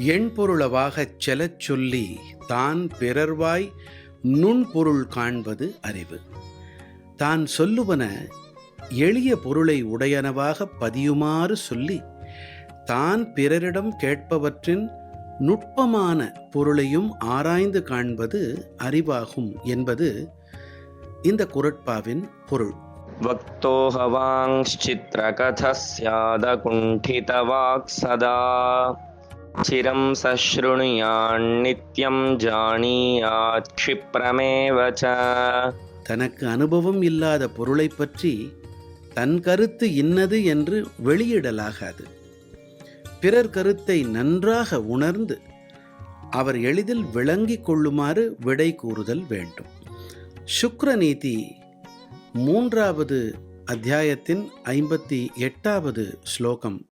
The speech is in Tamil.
எண்பொருளவாகச் செலச் சொல்லி தான் பிறர்வாய் நுண்பொருள் காண்பது அறிவு. தான் சொல்லுவன எளிய பொருளை உடையனவாக பதியுமாறு சொல்லி தான் பிறரிடம் கேட்பவற்றின் நுட்பமான பொருளையும் ஆராய்ந்து காண்பது அறிவாகும் என்பது இந்த குரட்பாவின் பொருள். வக்தோஹவாங்சித்ரகதஸ்யாத குண்டிதவாக் சதா. चिरं सशृणुयान्नित्यं जानीयात् क्षिप्रमेव च தனக்கு அனுபவம் இல்லாத பொருளை பற்றி தன் கருத்து இன்னது என்று வெளியிடலாகாது பிறர் கருத்தை நன்றாக உணர்ந்து அவர் எளிதில் விளங்கிக் கொள்ளுமாறு விடை கூறுதல் வேண்டும் சுக்ரநீதி மூன்றாவது அத்தியாயத்தின் ஐம்பத்தி எட்டாவது ஸ்லோகம்